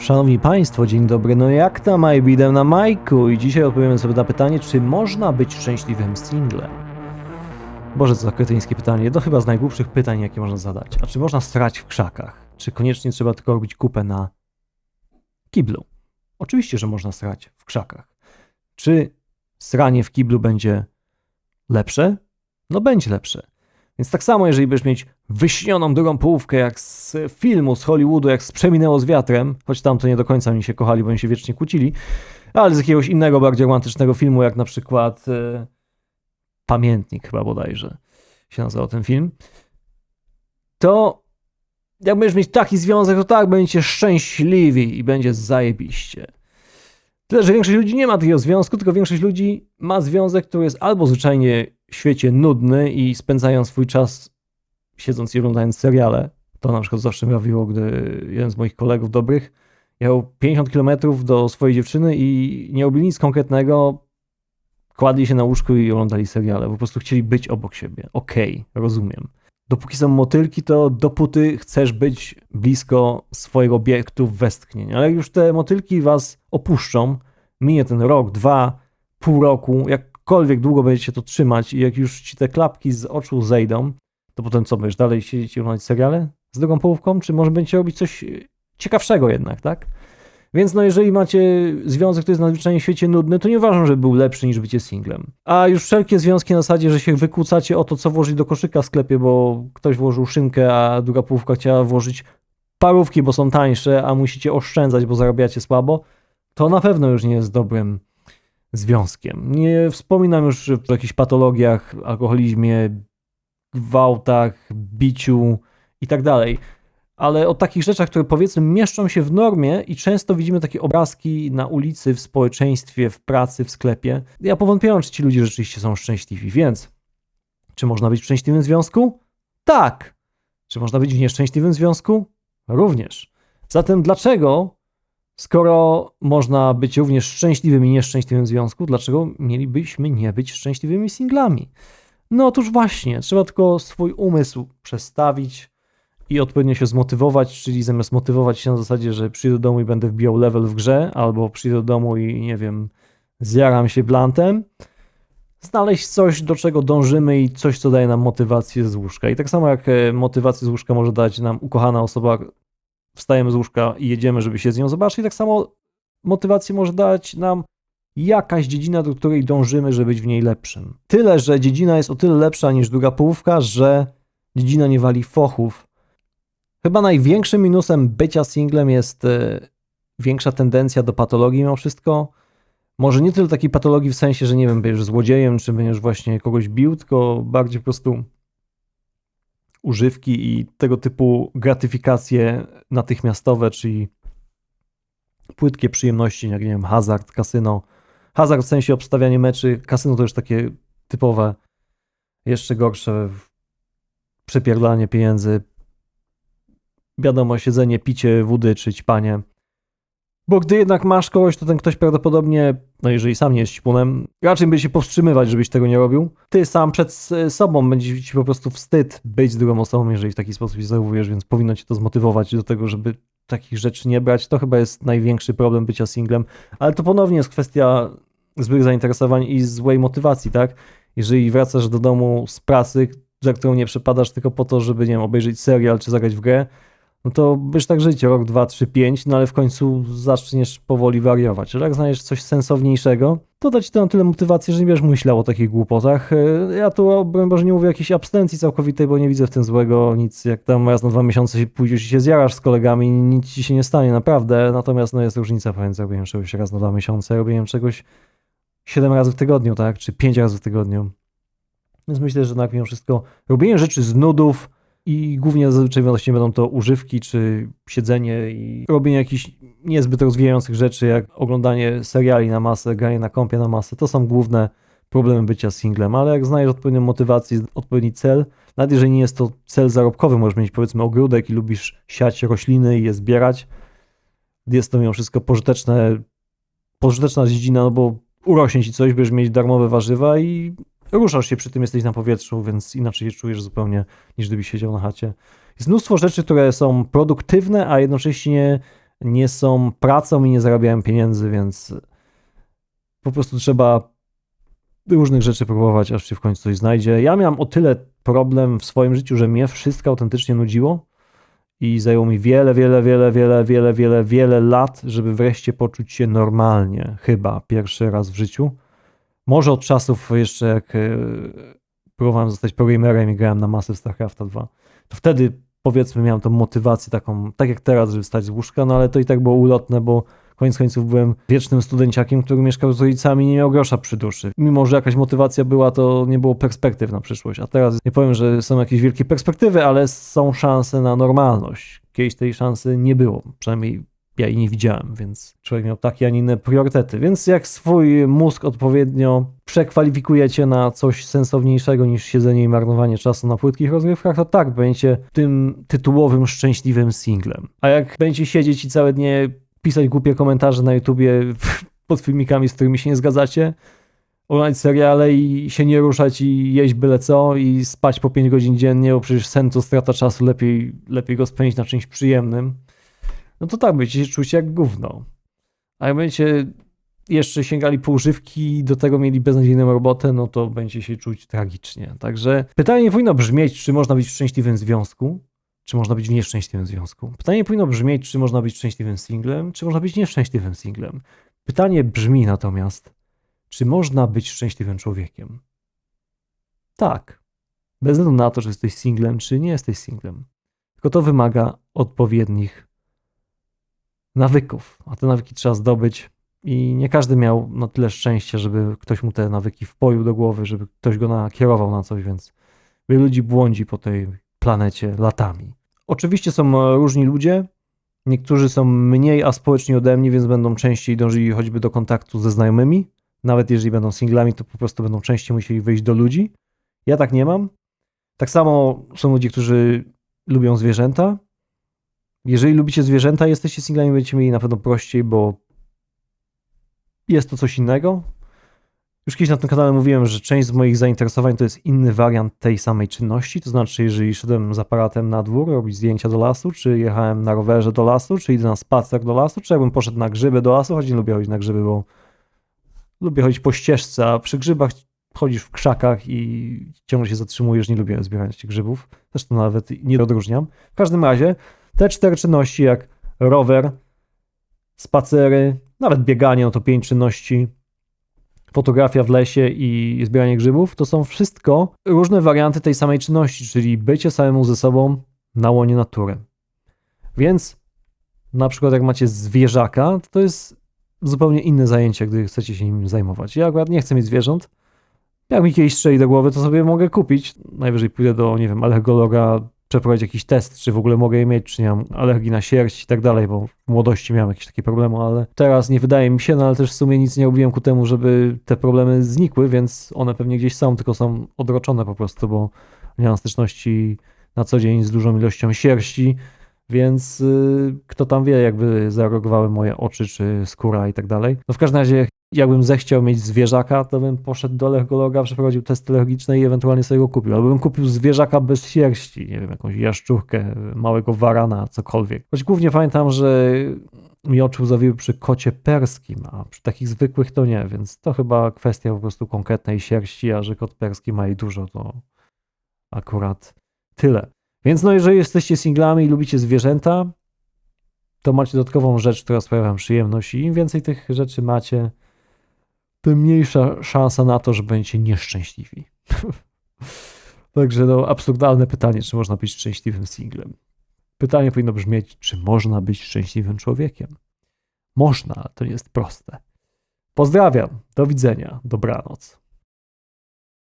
Szanowni Państwo, dzień dobry. No jak tam iBidem na Majku? I dzisiaj odpowiemy sobie na pytanie, czy można być szczęśliwym singlem? Boże, co za kretyńskie pytanie. To chyba z najgłupszych pytań, jakie można zadać. A czy można strać w krzakach? Czy koniecznie trzeba tylko robić kupę na kiblu? Oczywiście, że można strać w krzakach. Czy stranie w kiblu będzie lepsze? No będzie lepsze. Więc tak samo, jeżeli będziesz mieć wyśnioną drugą połówkę, jak z filmu z Hollywoodu, jak z Przeminęło z wiatrem, choć tam to nie do końca oni się kochali, bo oni się wiecznie kłócili, ale z jakiegoś innego, bardziej romantycznego filmu, jak na przykład e, Pamiętnik chyba bodajże się nazywał ten film, to jak będziesz mieć taki związek, to tak, będziecie szczęśliwi i będzie zajebiście. Tyle, że większość ludzi nie ma takiego związku, tylko większość ludzi ma związek, który jest albo zwyczajnie w świecie nudny i spędzają swój czas siedząc i oglądając seriale. To na przykład zawsze bawiło, gdy jeden z moich kolegów dobrych jechał 50 km do swojej dziewczyny i nie robili nic konkretnego, kładli się na łóżku i oglądali seriale. Po prostu chcieli być obok siebie. Okej, rozumiem. Dopóki są motylki, to dopóty chcesz być blisko swojego obiektu westchnień. Ale już te motylki was opuszczą, minie ten rok, dwa, pół roku, jakkolwiek długo będziecie to trzymać i jak już ci te klapki z oczu zejdą, to potem co, będziesz dalej siedzieć i oglądać seriale z drugą połówką? Czy może będziecie robić coś ciekawszego jednak, tak? Więc no jeżeli macie związek, który jest nadzwyczajnie w świecie nudny, to nie uważam, że był lepszy niż bycie singlem. A już wszelkie związki na zasadzie, że się wykłócacie o to, co włożyć do koszyka w sklepie, bo ktoś włożył szynkę, a druga połówka chciała włożyć parówki, bo są tańsze, a musicie oszczędzać, bo zarabiacie słabo, to na pewno już nie jest dobrym związkiem. Nie wspominam już o jakichś patologiach, alkoholizmie, gwałtach, biciu i tak dalej ale o takich rzeczach, które powiedzmy mieszczą się w normie i często widzimy takie obrazki na ulicy, w społeczeństwie, w pracy, w sklepie. Ja powątpiałem, czy ci ludzie rzeczywiście są szczęśliwi, więc czy można być w szczęśliwym związku? Tak. Czy można być w nieszczęśliwym związku? Również. Zatem dlaczego, skoro można być również szczęśliwym i nieszczęśliwym związku, dlaczego mielibyśmy nie być szczęśliwymi singlami? No otóż właśnie, trzeba tylko swój umysł przestawić, i odpowiednio się zmotywować, czyli zamiast motywować się na zasadzie, że przyjdę do domu i będę wbijał level w grze, albo przyjdę do domu i nie wiem, zjaram się blantem, znaleźć coś, do czego dążymy i coś, co daje nam motywację z łóżka. I tak samo jak e, motywację z łóżka może dać nam ukochana osoba, wstajemy z łóżka i jedziemy, żeby się z nią zobaczyć, tak samo motywację może dać nam jakaś dziedzina, do której dążymy, żeby być w niej lepszym. Tyle, że dziedzina jest o tyle lepsza niż druga połówka, że dziedzina nie wali fochów, Chyba największym minusem bycia singlem jest e, większa tendencja do patologii mimo wszystko. Może nie tyle takiej patologii w sensie, że nie wiem, będziesz złodziejem, czy będziesz właśnie kogoś bił, tylko bardziej po prostu używki i tego typu gratyfikacje natychmiastowe, czyli płytkie przyjemności, jak nie wiem, hazard, kasyno. Hazard w sensie obstawianie meczy, kasyno to już takie typowe, jeszcze gorsze przepierdlanie pieniędzy, wiadomo, siedzenie, picie wody czy ćpanie. Bo gdy jednak masz kogoś, to ten ktoś prawdopodobnie, no jeżeli sam nie jest ćpunem, raczej będzie się powstrzymywać, żebyś tego nie robił. Ty sam przed sobą będzie ci po prostu wstyd być drugą osobą, jeżeli w taki sposób się zachowujesz, więc powinno cię to zmotywować do tego, żeby takich rzeczy nie brać. To chyba jest największy problem bycia singlem, ale to ponownie jest kwestia złych zainteresowań i złej motywacji, tak? Jeżeli wracasz do domu z pracy, za którą nie przepadasz tylko po to, żeby, nie wiem, obejrzeć serial czy zagrać w grę, no to byś tak życie, rok, dwa, trzy, pięć, no ale w końcu zaczniesz powoli wariować. Ale jak znajdziesz coś sensowniejszego, to da ci to na tyle motywacji, że nie będziesz myślał o takich głupotach. E, ja tu, broń Boże, nie mówię o jakiejś abstencji całkowitej, bo nie widzę w tym złego nic. Jak tam raz na dwa miesiące pójdziesz i się zjarasz z kolegami, nic ci się nie stanie, naprawdę. Natomiast no jest różnica pomiędzy robieniem czegoś raz na dwa miesiące, robieniem czegoś siedem razy w tygodniu, tak? Czy pięć razy w tygodniu. Więc myślę, że jednak mimo wszystko robienie rzeczy z nudów, i głównie zazwyczaj właśnie będą to używki, czy siedzenie i robienie jakichś niezbyt rozwijających rzeczy, jak oglądanie seriali na masę, granie na kompie na masę. To są główne problemy bycia singlem, ale jak znajdziesz odpowiednią motywację, odpowiedni cel, nawet jeżeli nie jest to cel zarobkowy, możesz mieć powiedzmy ogródek i lubisz siać rośliny i je zbierać, jest to mimo wszystko pożyteczne, pożyteczna dziedzina, no bo urośnie ci coś, będziesz mieć darmowe warzywa i ruszasz się przy tym, jesteś na powietrzu, więc inaczej się czujesz zupełnie niż gdybyś siedział na chacie. Jest mnóstwo rzeczy, które są produktywne, a jednocześnie nie są pracą i nie zarabiają pieniędzy, więc po prostu trzeba różnych rzeczy próbować, aż się w końcu coś znajdzie. Ja miałem o tyle problem w swoim życiu, że mnie wszystko autentycznie nudziło i zajęło mi wiele, wiele, wiele, wiele, wiele, wiele, wiele lat, żeby wreszcie poczuć się normalnie, chyba pierwszy raz w życiu. Może od czasów jeszcze jak e, próbowałem zostać programerem i grałem na masę w StarCrafta 2, to wtedy powiedzmy miałem tą motywację taką, tak jak teraz, żeby wstać z łóżka, no ale to i tak było ulotne, bo koniec końców byłem wiecznym studenciakiem, który mieszkał z rodzicami i nie miał grosza przy duszy. Mimo, że jakaś motywacja była, to nie było perspektyw na przyszłość. A teraz nie powiem, że są jakieś wielkie perspektywy, ale są szanse na normalność. Kiedyś tej szansy nie było, przynajmniej ja jej nie widziałem, więc człowiek miał takie, a nie inne priorytety. Więc jak swój mózg odpowiednio przekwalifikujecie na coś sensowniejszego niż siedzenie i marnowanie czasu na płytkich rozgrywkach, to tak, będziecie tym tytułowym, szczęśliwym singlem. A jak będziecie siedzieć i całe dnie pisać głupie komentarze na YouTubie pod filmikami, z którymi się nie zgadzacie, oglądać seriale i się nie ruszać i jeść byle co i spać po 5 godzin dziennie, bo przecież sen to strata czasu, lepiej, lepiej go spędzić na czymś przyjemnym, no to tak, będziecie się czuć jak gówno. A jak będziecie jeszcze sięgali po używki i do tego mieli beznadziejną robotę, no to będziecie się czuć tragicznie. Także pytanie nie powinno brzmieć, czy można być w szczęśliwym związku, czy można być w nieszczęśliwym związku. Pytanie nie powinno brzmieć, czy można być szczęśliwym singlem, czy można być nieszczęśliwym singlem. Pytanie brzmi natomiast, czy można być szczęśliwym człowiekiem? Tak. Bez względu na to, czy jesteś singlem, czy nie jesteś singlem. Tylko to wymaga odpowiednich nawyków, a te nawyki trzeba zdobyć i nie każdy miał na tyle szczęścia, żeby ktoś mu te nawyki wpoił do głowy, żeby ktoś go nakierował na coś, więc wielu ludzi błądzi po tej planecie latami. Oczywiście są różni ludzie, niektórzy są mniej aspołeczni ode mnie, więc będą częściej dążyli choćby do kontaktu ze znajomymi, nawet jeżeli będą singlami, to po prostu będą częściej musieli wyjść do ludzi. Ja tak nie mam. Tak samo są ludzie, którzy lubią zwierzęta, jeżeli lubicie zwierzęta, jesteście singlami, będziecie mieli na pewno prościej, bo jest to coś innego. Już kiedyś na tym kanale mówiłem, że część z moich zainteresowań to jest inny wariant tej samej czynności. To znaczy, jeżeli szedłem z aparatem na dwór robić zdjęcia do lasu, czy jechałem na rowerze do lasu, czy idę na spacer do lasu, czy jakbym poszedł na grzyby do lasu, choć nie lubię chodzić na grzyby, bo lubię chodzić po ścieżce, a przy grzybach chodzisz w krzakach i ciągle się zatrzymujesz. Nie lubię zbierać tych grzybów. Zresztą nawet nie odróżniam. W każdym razie te cztery czynności jak rower, spacery, nawet bieganie, no to pięć czynności, fotografia w lesie i zbieranie grzybów, to są wszystko różne warianty tej samej czynności, czyli bycie samemu ze sobą na łonie natury. Więc na przykład jak macie zwierzaka, to jest zupełnie inne zajęcie, gdy chcecie się nim zajmować. Ja akurat nie chcę mieć zwierząt. Jak mi kiedyś strzeli do głowy, to sobie mogę kupić. Najwyżej pójdę do, nie wiem, alergologa, przeprowadzić jakiś test, czy w ogóle mogę je mieć, czy nie mam alergii na sierść i tak dalej, bo w młodości miałem jakieś takie problemy, ale teraz nie wydaje mi się, no ale też w sumie nic nie robiłem ku temu, żeby te problemy znikły, więc one pewnie gdzieś są, tylko są odroczone po prostu, bo nie mam styczności na co dzień z dużą ilością sierści, więc yy, kto tam wie, jakby zareagowały moje oczy, czy skóra i tak dalej. No w każdym razie jakbym zechciał mieć zwierzaka, to bym poszedł do alergologa, przeprowadził testy alergiczne i ewentualnie sobie go kupił. Albo bym kupił zwierzaka bez sierści, nie wiem, jakąś jaszczurkę, małego warana, cokolwiek. Choć głównie pamiętam, że mi oczy zawiły przy kocie perskim, a przy takich zwykłych to nie, więc to chyba kwestia po prostu konkretnej sierści, a że kot perski ma jej dużo, to akurat tyle. Więc no, jeżeli jesteście singlami i lubicie zwierzęta, to macie dodatkową rzecz, która sprawia wam przyjemność i im więcej tych rzeczy macie, tym mniejsza szansa na to, że będziecie nieszczęśliwi. Także no, absurdalne pytanie, czy można być szczęśliwym singlem. Pytanie powinno brzmieć, czy można być szczęśliwym człowiekiem? Można, ale to nie jest proste. Pozdrawiam, do widzenia, dobranoc.